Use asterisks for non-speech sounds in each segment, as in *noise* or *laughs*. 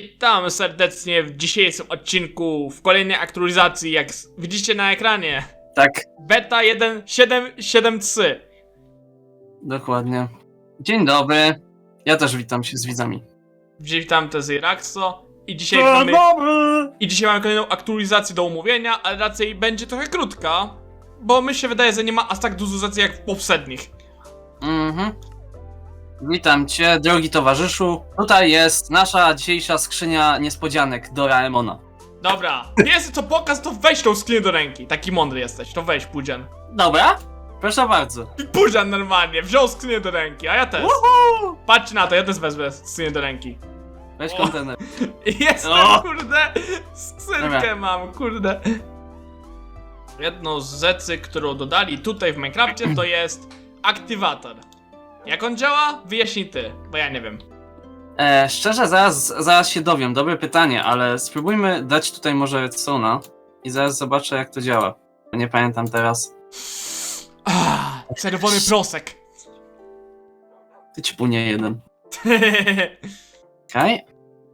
Witam serdecznie w dzisiejszym odcinku, w kolejnej aktualizacji, jak widzicie na ekranie. Tak, Beta 1.7.7.3. dokładnie. Dzień dobry. Ja też witam się z widzami. Witam to z Iraxo i dzisiaj mamy, dobry! i dzisiaj mamy kolejną aktualizację do omówienia, ale raczej będzie trochę krótka, bo mi się wydaje, że nie ma aż tak dużo rzeczy jak w poprzednich. Mhm. Witam cię, drogi towarzyszu. Tutaj jest nasza dzisiejsza skrzynia niespodzianek do Raemona. Dobra, pierwszy co pokaz to weź tą skrzynię do ręki, taki mądry jesteś, to weź Pudzian. Dobra? Proszę bardzo. Pudzian normalnie, wziął skrzynię do ręki, a ja też. Uhu! Patrzcie na to, ja też wezmę skrzynię do ręki. Weź O. kontener. *laughs* Jestem, O! kurde, skrzynkę Dobra. mam, kurde. Jedną z rzeczy, którą dodali tutaj w Minecrafcie, to jest aktywator. Jak on działa? Wyjaśnij ty, bo ja nie wiem. E, szczerze, zaraz, zaraz się dowiem. Dobre pytanie, ale spróbujmy dać tutaj może redstone'a i zaraz zobaczę jak to działa. Nie pamiętam teraz. Ah, czerwony prosek. Ty ćpunie jeden. *laughs* Okej.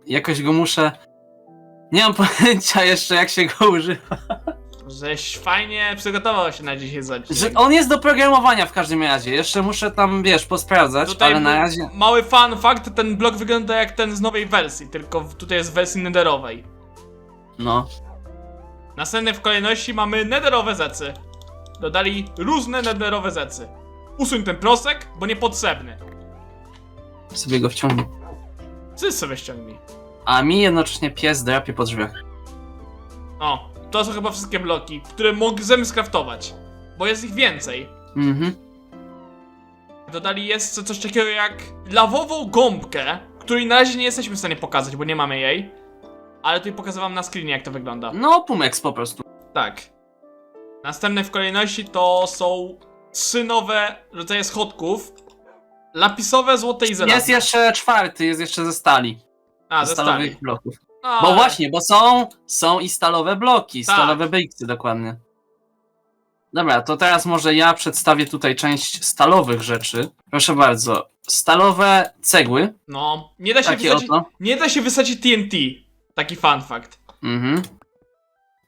Jakoś go muszę... Nie mam pojęcia jeszcze jak się go używa. Żeś fajnie przygotował się na dzisiaj za Że on jest do programowania w każdym razie. Jeszcze muszę tam, wiesz, posprawdzać, Tutaj ale na był razie. Mały fun fact, ten blok wygląda jak ten z nowej wersji, tylko w- tutaj jest w wersji nederowej. No. Następnie w kolejności mamy nederowe zecy. Dodali różne nederowe zecy. Usuń ten prosek, bo niepotrzebny. Sobie go wciągnę. Ty sobie ściągnij. A mi jednocześnie pies drapie po drzwiach. O, to są chyba wszystkie bloki, które możemy skraftować. Bo jest ich więcej. Mhm. Dodali jeszcze coś takiego jak lawową gąbkę, której na razie nie jesteśmy w stanie pokazać, bo nie mamy jej. Ale tutaj pokażę wam na screenie jak to wygląda. No, Pumex po prostu. Tak. Następne w kolejności to są trzy nowe rodzaje schodków. Lapisowe, złote i żelazne. Jest jeszcze czwarty, jest jeszcze ze stali. A, ze ze stalowych stali. bloków. No, Bo właśnie, bo są, są i stalowe bloki, Tak. stalowe bricksy dokładnie. Dobra, to teraz może ja przedstawię tutaj część stalowych rzeczy. Proszę bardzo. Stalowe cegły, No, nie da się takie wysadzić, oto. nie da się wysadzić TNT. Taki fun fact. Mhm.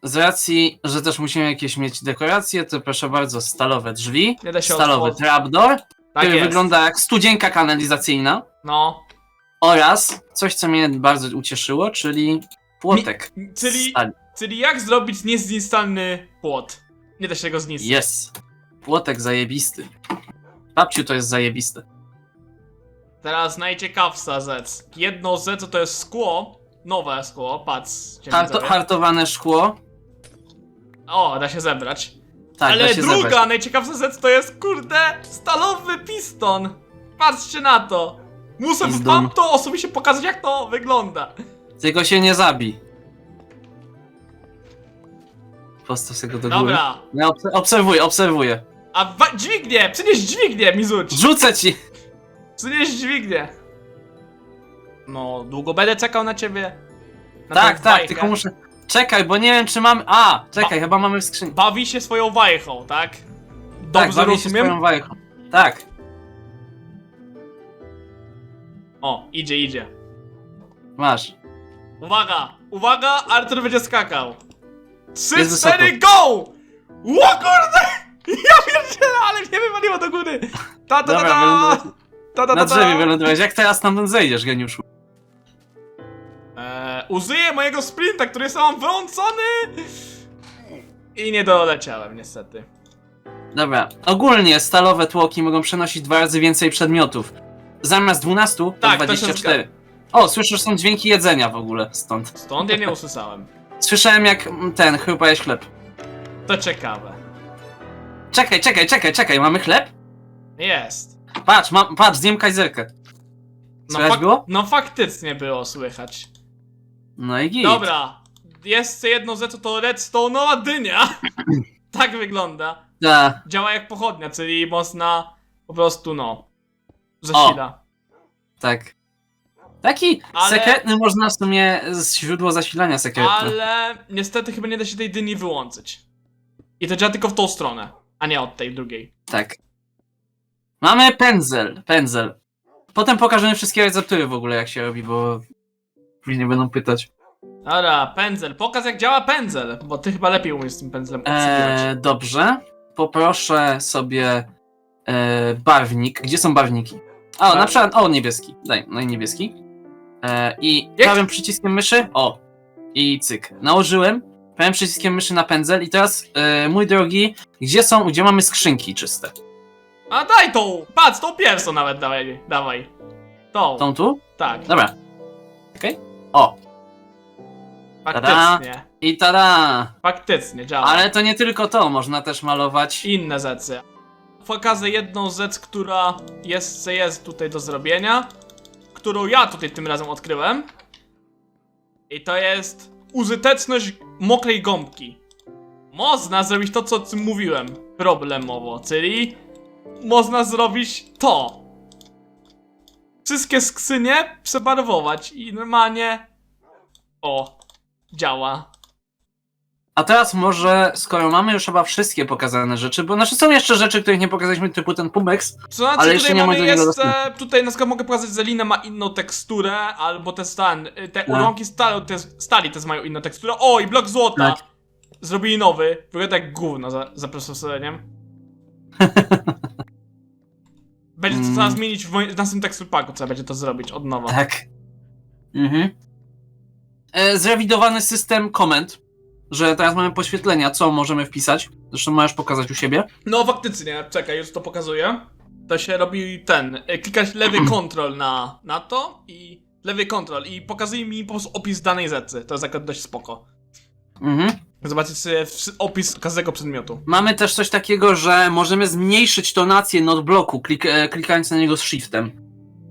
Z racji, że też musimy jakieś mieć dekoracje, to proszę bardzo, stalowe drzwi, Nie da się stalowy otworzyć. trapdoor, Tak który jest. wygląda jak studzienka kanalizacyjna No, oraz coś, co mnie bardzo ucieszyło, czyli płotek. z czyli, stali. czyli jak zrobić niezniszczalny płot? Nie da się go zniszczyć. Jest. Płotek zajebisty. Babciu to jest zajebiste. Teraz najciekawsza rzecz. Jedno z rzeczy to jest szkło. Nowe szkło, patrz. Harto, widzowie. hartowane szkło. O, da się zebrać. Tak, Ale da się druga zebrać. najciekawsza rzecz to jest, kurde, stalowy piston. Patrzcie na to. Muszę Piston. wam to osobiście pokazać, jak to wygląda. Tylko się nie zabij. Postaw sobie go do góry. Dobra. Ja obs- obserwuję, obserwuję. A wa- dźwignię! Przynieś dźwignię, Mizuć! Rzucę ci! Przynieś dźwignię! No, długo będę czekał na ciebie. Na tak, tą tak, wajchę. tylko muszę... Czekaj, bo nie wiem czy mam... A! Czekaj, chyba mamy w skrzyni. Bawi się swoją wajchą, tak? Tak, Dobrze bawię się rozumiem? swoją wajchą. Tak. O, idzie, idzie. Masz. Uwaga! Uwaga! Artur będzie skakał! Trzy, Jest cztery, go! Ło kurde! *laughs* Ja pierdzielę, ale mnie wywaliło do góry! Ta ta ta Dobra, ta! wylądowałeś- Ta ta Na drzewie ta! wylądowałeś. Jak teraz tam zejdziesz, geniuszu? Eee, użyję mojego sprinta, który jest mam wyłączony! I nie doleciałem, niestety. Dobra. Ogólnie stalowe tłoki mogą przenosić dwa razy więcej przedmiotów. Zamiast 12 to Tak, to się 24. O, słyszysz, są dźwięki jedzenia w ogóle stąd. Stąd ja nie usłyszałem. Słyszałem jak mm, ten, chrupałeś chleb. To ciekawe. Czekaj, czekaj, czekaj, czekaj, mamy chleb? Jest. Patrz, mam, patrz, zjem kajzerkę. No, Słychać było? no faktycznie było słychać. No i git. Dobra. Jeszcze jedną rzecz to redstone'owa dynia. *clears throat* tak wygląda. Da, Działa jak pochodnia, czyli można po prostu no. Zasila. tak. Taki Ale- sekretny można w sumie z źródło zasilania sekretne. Ale niestety chyba nie da się tej dyni wyłączyć. I to działa tylko w tą stronę, a nie od tej drugiej. Tak. Mamy pędzel, pędzel. Potem pokażemy wszystkie receptury w ogóle jak się robi, bo Później będą pytać. Dobra, pędzel. Pokaż jak działa pędzel, bo ty chyba lepiej umiesz z tym pędzlem obsługiwać. E, dobrze. Poproszę sobie e, barwnik. Gdzie są barwniki? O, na Barwnik. przykład, o, niebieski. Daj, no i niebieski. E, I prawym przyciskiem myszy, o, i cyk. Nałożyłem prawym przyciskiem myszy na pędzel i teraz, e, mój drogi, gdzie są, gdzie mamy skrzynki czyste? A daj tą! Patrz, tą pierwszą nawet dawaj, dawaj. Tą, Tą tu? tak, Dobra. Okej. O, faktycznie. i tada! Faktycznie, działa. Ale to nie tylko to, można też malować. inne rzeczy. Pokażę jedną rzecz, która jest, jest tutaj do zrobienia, którą ja tutaj tym razem odkryłem. I to jest użyteczność mokrej gąbki. Można zrobić to, co mówiłem problemowo, czyli można zrobić to. Wszystkie skrzynie przebarwować i normalnie o, działa. A teraz może, skoro mamy już chyba wszystkie pokazane rzeczy, bo znaczy są jeszcze rzeczy, których nie pokazaliśmy, typu ten Pumex. To znaczy, Ale jeszcze tutaj nie mamy jeszcze, tutaj na przykład mogę pokazać, że lina ma inną teksturę, albo te stan, te No. stali, te, stali też mają inną teksturę. O, i blok złota! Tak. Zrobili nowy, wygląda jak gówno za, za procesoreniem. *laughs* Będzie to Mm. trzeba zmienić w, moim- w naszym tekstur packu, trzeba będzie to zrobić od nowa. Tak. Mhm. E, zrewidowany system komend, że teraz mamy poświetlenia, co możemy wpisać. Zresztą możesz pokazać u siebie. No faktycznie, czekaj, już to pokazuję. To się robi ten, e, klikać lewy *clears throat* kontrol na, na to i lewy kontrol i pokazuje mi po prostu opis danej rzeczy. To jest akurat dość spoko. Mhm. Zobaczyć sobie opis każdego przedmiotu. Mamy też coś takiego, że możemy zmniejszyć tonację notebloku, klik, e, klikając na niego z shiftem.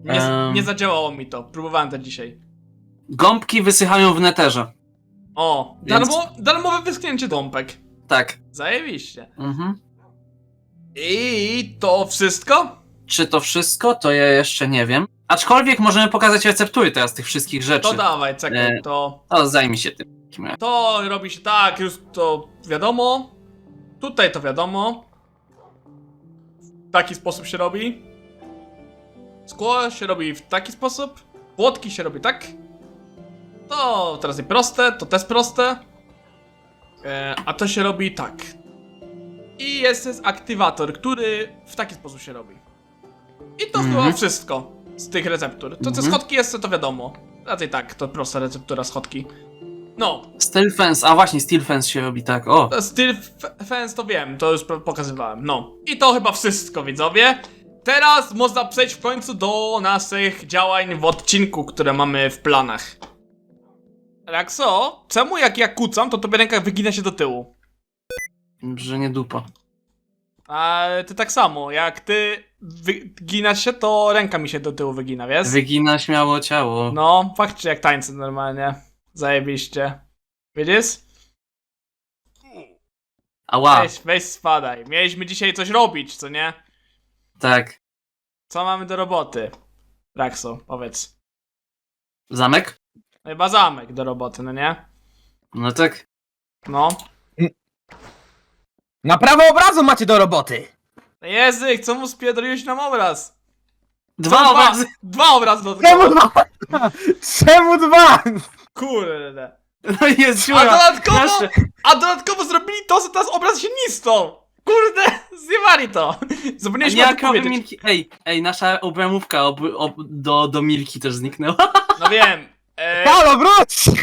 Nie, Em. nie zadziałało mi to, próbowałem to dzisiaj. Gąbki wysychają w neterze. O, Więc- darmo, darmowe wyschnięcie gąbek. Tak. Zajebiście. Mhm. I to wszystko? Czy to wszystko? To ja jeszcze nie wiem. Aczkolwiek możemy pokazać receptury teraz tych wszystkich rzeczy. To dawaj, czekaj, E. to... O, zajmij się tym. w takim razie. To robi się tak, już to wiadomo. Tutaj to wiadomo. W taki sposób się robi. Szkło się robi w taki sposób. Płotki się robi tak. To teraz jest proste, to też proste. E, a to się robi tak. I jest, jest aktywator, który w taki sposób się robi. I to Mhm. chyba wszystko z tych receptur. To co Mhm. schodki jest, to wiadomo. Raczej tak, to prosta receptura schodki. No, Steel Fence, a właśnie Steel Fence się robi tak, o. Steel Fence to wiem, to już po- pokazywałem. No. I to chyba wszystko, widzowie. Teraz można przejść w końcu do naszych działań w odcinku, które mamy w planach. Rakso, czemu jak ja kucam, to tobie ręka wygina się do tyłu? Że nie dupa. A ty tak samo, jak ty wyginasz się, to ręka mi się do tyłu wygina, wiesz? Wygina śmiało ciało. No, faktycznie jak tańce normalnie. Zajebiście. Widzisz? Ała, Weź, weź spadaj. Mieliśmy dzisiaj coś robić, co nie? tak. Co mamy do roboty? Rakso, powiedz. Zamek? Chyba zamek do roboty, no nie? No tak. No. Na prawo obrazu macie do roboty! Język, co mu spiedoliłeś nam obraz? Dwa Co, obrazy! Dwa obrazy do Czemu dwa? Czemu dwa? Kurde. No i jest A dziura! dodatkowo, Proszę. a dodatkowo zrobili to, że teraz obraz się nistą. Kurde, *laughs* zjewali to. Zapomnieliśmy o Nie, tym krowy powiedzieć. Milki. Ej, ej, nasza obramówka ob, ob, do, do Milki też zniknęła. *laughs* No wiem. E, Halo, wróć!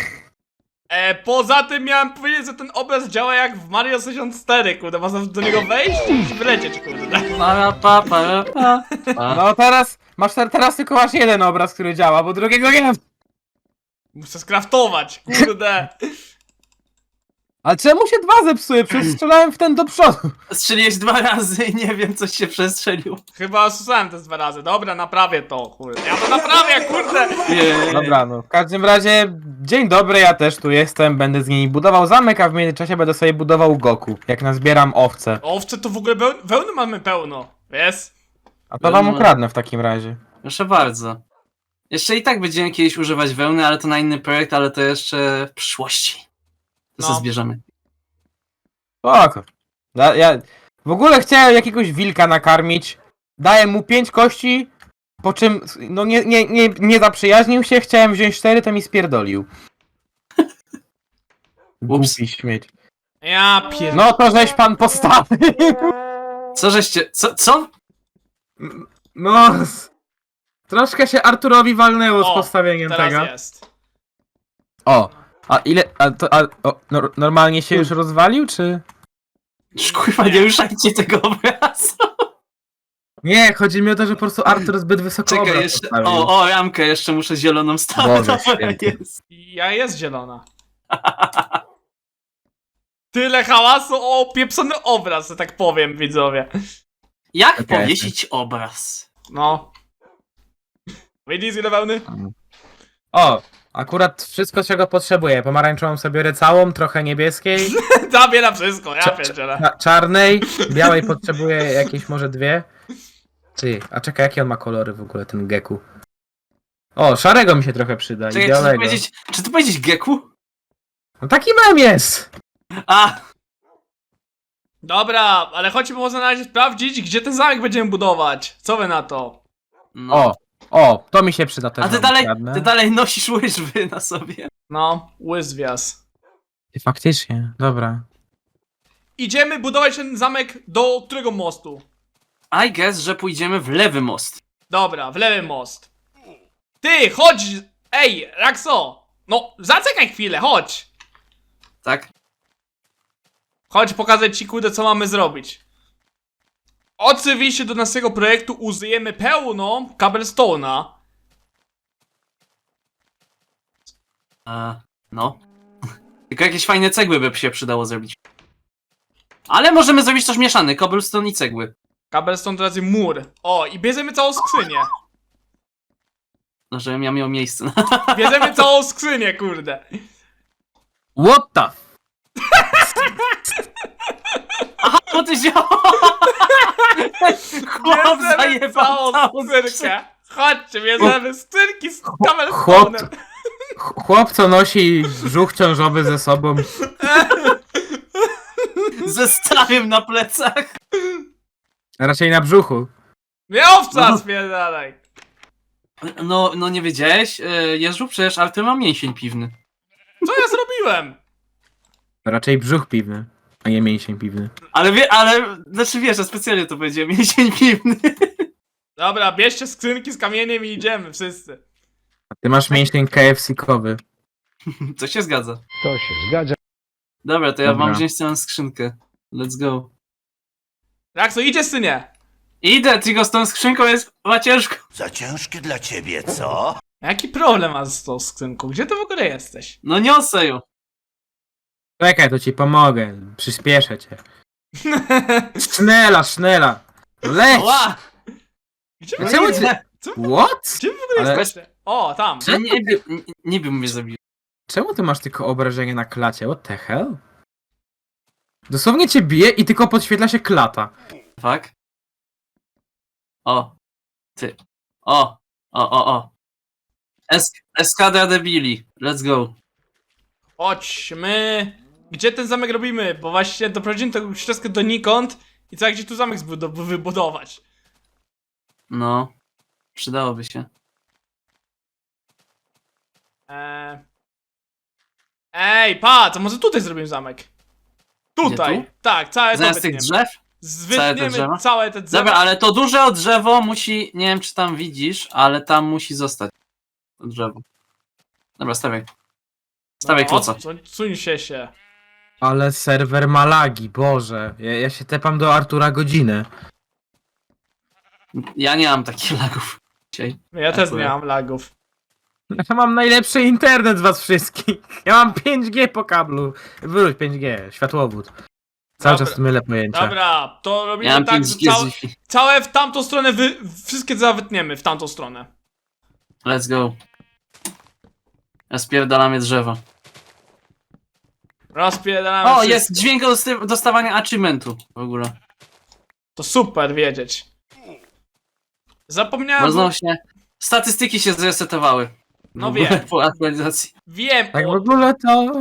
e, poza tym miałem powiedzieć, że ten obraz działa jak w Mario 64, kurde. Można do niego wejść i wylecieć, kurde. Para, pa, para, pa, pa. No teraz, masz te- teraz tylko masz jeden obraz, który działa, bo drugiego nie ma. Muszę skraftować, kurde. Ale czemu się dwa zepsuje? Przecież *clears throat* strzelałem w ten do przodu. Strzeliłeś dwa razy i nie wiem, coś się przestrzelił. Chyba słyszałem to z dwa razy. Dobra, naprawię to, kurde. Ja to naprawię, kurde! Dobra, no. W każdym razie, dzień dobry, ja też tu jestem, będę z nimi budował zamek, a w międzyczasie będę sobie budował Goku, jak nazbieram owce. Owce to w ogóle weł- wełny mamy pełno, wiesz? A to wam No. ukradnę w takim razie. Proszę bardzo. Jeszcze i tak będziemy kiedyś używać wełny, ale to na inny projekt, ale to jeszcze w przyszłości. To No. sobie zbierzemy. Spoko. Ja, ja w ogóle chciałem jakiegoś wilka nakarmić. Daję mu pięć kości, Po czym, no nie, nie, nie, nie zaprzyjaźnił się, chciałem wziąć cztery, to mi spierdolił. *laughs* Ups. Głupi śmieć. Ja pier... No to żeś pan postawił. Co żeście, co, co? No, s- troszkę się Arturowi walnęło z O, postawieniem teraz tego. jest. O, a ile, a to, a, o, nor, normalnie się już rozwalił, czy? Już, Kurwa, nie ruszajcie tego obrazu. Nie, chodzi mi o to, że po prostu Artur zbyt wysoko Czekaj, obraz jeszcze, postawił. o, o, ramkę jeszcze muszę zieloną stawić. Boże Dobra, *laughs* święty. jest. Ja jest zielona. Tyle hałasu o pieprzony obraz, że tak powiem, widzowie. Jak Okej. powiesić obraz? No. Widzisz ile wełny? O, akurat wszystko czego potrzebuję. Pomarańczową sobie biorę całą, trochę niebieskiej, *laughs* Zabiera wszystko, ja pierdzielę. cza- czarnej, białej potrzebuję jakieś może dwie. Ty, a czekaj, jakie on ma kolory w ogóle, ten geku? O, szarego mi się trochę przyda, Czekaj, czy białego. powiedzieć, czy ty powiedzieć geku? No taki mem jest! A, Dobra, ale chodźmy może na razie sprawdzić, gdzie ten zamek będziemy budować. Co wy na to? no. O, o, to mi się przyda też. A ty dalej, ty dalej nosisz łyżwy na sobie. No, łyzwias. Ty, Faktycznie, dobra. Idziemy budować ten zamek do którego mostu? I guess, że pójdziemy w lewy most. Dobra, w lewy most. Ty, chodź! Ej, Raxo! No, zaczekaj chwilę, chodź! Tak? Chodź pokazać ci kurde co mamy zrobić. Oczywiście do naszego projektu użyjemy pełno cobblestone'a. E, no. *laughs* Tylko jakieś fajne cegły by się przydało zrobić. Ale możemy zrobić też mieszany, cobblestone i cegły. Cobblestone to razy mur. O, i bierzemy całą skrzynię. No, żebym ja miał miejsce na... *laughs* Bierzemy całą skrzynię, kurde. What the *laughs* Aha, bo ty wziął! *laughs* Chłop Bierzemy zajebał całą całą skrzynkę. Chodźcie, bierzemy skrzynki z Chłop, cobblestone'em. ch- chłop co nosi brzuch ciążowy ze sobą. *laughs* Ze stawiem na plecach. Raczej na brzuchu. Nie owca, No. spierdalaj. No, no nie wiedziałeś? E, przecież Artur ma mięsień piwny. Co ja zrobiłem? Raczej brzuch piwny, a nie mięsień piwny. Ale wie, ale, znaczy wiesz, ja specjalnie to powiedziałem, mięsień piwny. Dobra, bierzcie skrzynki z kamieniem i idziemy, wszyscy. A ty masz mięsień KFC-kowy. To się zgadza. To się zgadza. Dobra, to ja Dobra. mam wziąć całą skrzynkę. Let's go. Raxo, idziesz czy nie? Idę, tylko z tą skrzynką jest chyba ciężko. Za ciężkie dla ciebie, co? Jaki problem masz z tą skrzynką? Gdzie ty w ogóle jesteś? No niosę ją. Czekaj, to ci pomogę. Przyspieszę cię. Sznela, sznela. Leć! Ła! Gdzie wy, czemu ty- What? gdzie wy w ogóle Ale- jesteście? O, tam. nie, nie, by- nie, nie bym mnie zabił. Czemu ty masz tylko obrażenie na klacie? What the hell? Dosłownie cię bije i tylko podświetla się klata. Tak? O. Ty. O. O, o, o. Es Eskadra debili. Let's go. Chodźmy. Gdzie ten zamek robimy? Bo właśnie doprowadzimy tego ścieżkę donikąd i co, gdzie tu zamek wybudować? No. Przydałoby się. Eee... Ej, pa, to może tutaj zrobimy zamek? Tutaj, Gdzie tak, całe Zamiast tych drzew? Zwytniemy całe te drzewa. Dobra, ale to duże drzewo musi, nie wiem czy tam widzisz, ale tam musi zostać. To drzewo. Dobra, stawiaj. Stawiaj no, kloca. Suń się się. Ale serwer ma lagi, boże. Ja, ja się tepam do Artura godzinę. Ja nie mam takich lagów dzisiaj. Ja też nie mam lagów. Ja mam najlepszy internet z was wszystkich. Ja mam 5G po kablu. Wróć 5G, światłowód. Cały Dobra. czas mylę pojęcia. Dobra, to Ja robimy mam tak, że 5G całe, całe w tamtą stronę, wy, wszystkie zawytniemy w tamtą stronę. Let's go. Ja spierdalamy drzewo. Rozpierdalamy O, wszystko. jest dźwięk dostawania achievementu w ogóle. To super wiedzieć. Zapomniałem, Bo znowu się... Statystyki się zresetowały. No W ogóle wiem. Po aktualizacji. wiem Tak w o... ogóle to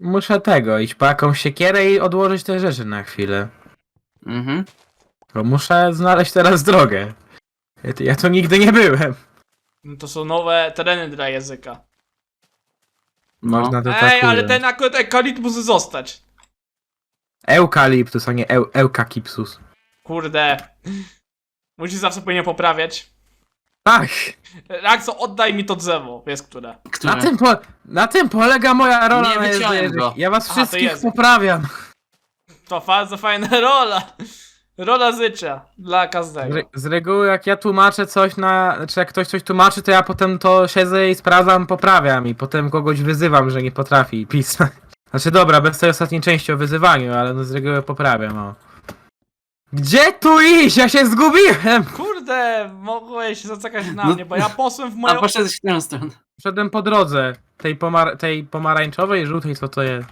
muszę tego, iść po jakąś siekierę i odłożyć te rzeczy na chwilę. Mhm. Bo muszę znaleźć teraz drogę. Ja, ja to nigdy nie byłem. No To są nowe tereny dla języka. No. Można to Ej, ale ująć. ten akurat ekalipt musi zostać. Eukaliptus, a nie eu, eukakipsus. Kurde. Musisz zawsze powinien poprawiać. Tak! Raxo, oddaj mi to drzewo, wiesz które. Które? Na tym, po, na tym polega moja rola Nie na wyciąłem go. Ja was Aha, to wszystkich język. poprawiam. To bardzo fajna rola. Rola życia dla Z, każdego. re- z reguły jak ja tłumaczę coś na... Czy jak ktoś coś tłumaczy, to ja potem to siedzę i sprawdzam, poprawiam i potem kogoś wyzywam, że nie potrafi pisać. *laughs* Znaczy dobra, bez tej ostatniej części o wyzywaniu, ale no z reguły poprawiam, o. Gdzie tu iść? Ja się zgubiłem! *laughs* Kurde, mogłeś zaczekać na No- mnie, bo ja posłem w A moją... poszedłeś w tę stronę. Szedłem po drodze. Tej, pomar tej pomarańczowej, żółtej, co to jest?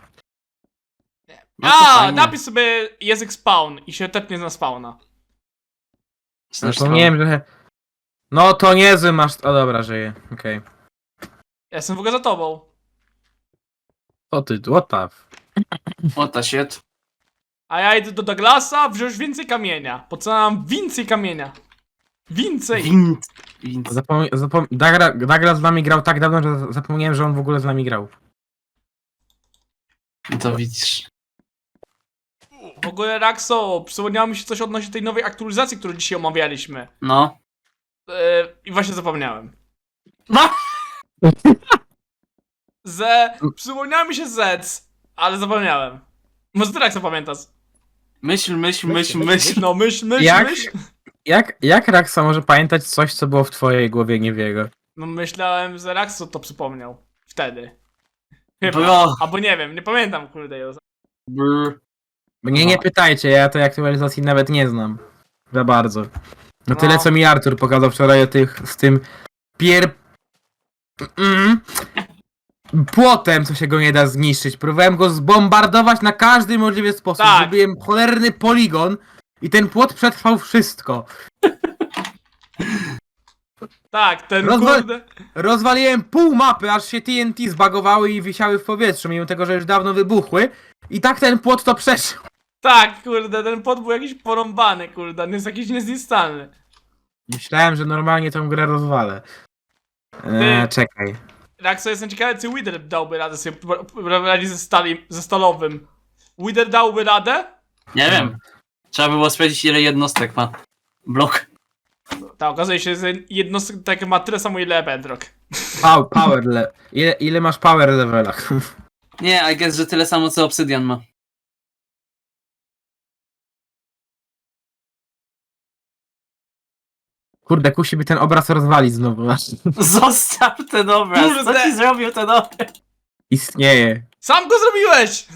No to A, fajnie. napisz sobie język spawn i się tepnie na spawna. Zapomniałem, że... No to niezły masz... O dobra, żyję. Okej. Ja jestem w ogóle za tobą. Co ty, what the... f- What the shit. A ja idę do Douglasa wziąć więcej kamienia. Po co mam więcej kamienia? Więcej! Wind. Wind. Zapom... Zapom... Dagra... Douglas z nami grał tak dawno, że zapomniałem, że on w ogóle z nami grał. No to widzisz. W ogóle Raxo, przypomniało mi się coś odnośnie tej nowej aktualizacji, którą dzisiaj omawialiśmy. No. Yy, I właśnie zapomniałem. No! *laughs* Ze... Przypomniało mi się Zec, ale zapomniałem. Może ty Raxo pamiętasz? Myśl, myśl, myśl, myśl. No myśl, myśl, Jak? myśl. Jak, jak Raxa może pamiętać coś, co było w twojej głowie, nie w jego? No myślałem, że Raxo to przypomniał. Wtedy. Chyba. Bro. Albo nie wiem, nie pamiętam kurde już. Brr. Mnie No. nie pytajcie, ja tej aktualizacji nawet nie znam. Za bardzo. No No. tyle, co mi Artur pokazał wczoraj o tych, z tym pier... Mm. Płotem, co się go nie da zniszczyć. Próbowałem go zbombardować na każdy możliwy sposób. Tak. Zrobiłem cholerny poligon i ten płot przetrwał wszystko. *laughs* Tak, ten Rozwal- kurde. Rozwaliłem pół mapy, aż się TNT zbagowały i wisiały w powietrzu, mimo tego, że już dawno wybuchły. I tak ten płot to przeszedł. Tak, kurde, ten pot był jakiś porąbany, kurde, on jest jakiś niezniszczalny. Myślałem, że normalnie tą grę rozwalę. Eee, Ty. czekaj. Raxo, jestem ciekawy, czy Wither dałby radę sobie prowadzić ze, stali, ze stalowym. Wither dałby radę? Nie wiem. Trzeba by było sprawdzić ile jednostek ma. Blok. Tak, okazuje się, że jednostek takie ma tyle samo ile Bedrock. Pow- Power le ile, ile masz power levela? *laughs* Nie, I guess, że tyle samo co Obsydian ma. Kurde, kusi by ten obraz rozwalić znowu. *laughs* Zostaw ten obraz. Co Kurde. ci zrobił ten obraz? Istnieje. Sam go zrobiłeś!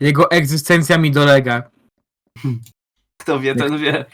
Jego egzystencja mi dolega. Kto wie, ten wie.